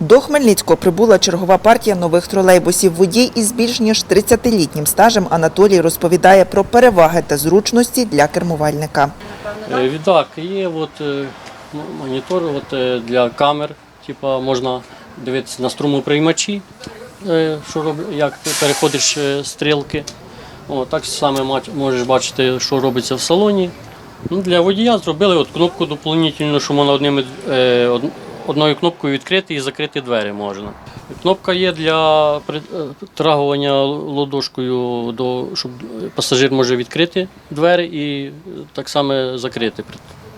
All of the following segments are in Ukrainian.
До Хмельницького прибула чергова партія нових тролейбусів. Водій із більш ніж 30-літнім стажем Анатолій розповідає про переваги та зручності для кермувальника. Е, Відак є от, е, монітор от, е, для камер, типа можна дивитися на струмоприймачі, що роб, як ти переходиш стрілки. О, так само можеш бачити, що робиться в салоні. Ну, для водія зробили от кнопку доповнительну, що можна одним, од- одною кнопкою відкрити і закрити двері можна. Кнопка є для притрагування ладошкою, до, щоб пасажир може відкрити двері і е, так само закрити.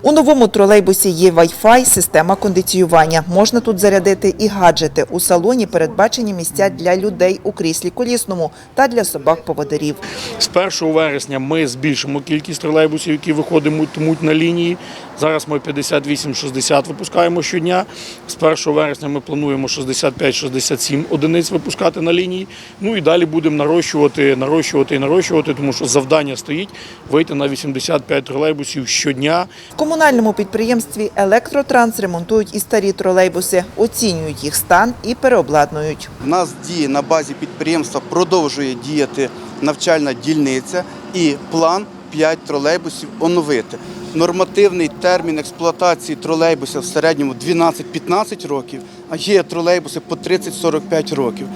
У новому тролейбусі є Wi-Fi, система кондиціювання. Можна тут зарядити і гаджети. У салоні передбачені місця для людей у кріслі колісному та для собак-поводирів. З 1 вересня ми збільшимо кількість тролейбусів, які виходитимуть на лінії. Зараз ми 58-60 випускаємо щодня. З 1 вересня ми плануємо 65-67 одиниць випускати на лінії. Ну і далі будемо нарощувати, нарощувати і нарощувати, тому що завдання стоїть вийти на 85 тролейбусів щодня. Комунальному підприємстві Електротранс ремонтують і старі тролейбуси, оцінюють їх стан і переобладнують. У нас діє на базі підприємства, продовжує діяти навчальна дільниця і план 5 тролейбусів оновити. Нормативний термін експлуатації тролейбусів в середньому 12-15 років, а є тролейбуси по 30-45 років.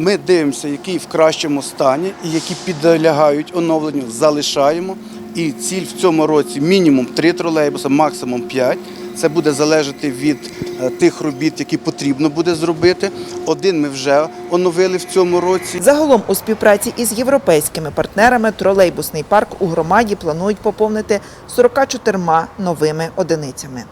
Ми дивимося, які в кращому стані і які підлягають оновленню, залишаємо. І ціль в цьому році мінімум 3 тролейбуси, максимум 5. Це буде залежати від е, тих робіт, які потрібно буде зробити. Один ми вже оновили в цьому році. Загалом у співпраці із європейськими партнерами тролейбусний парк у громаді планують поповнити 44 новими одиницями.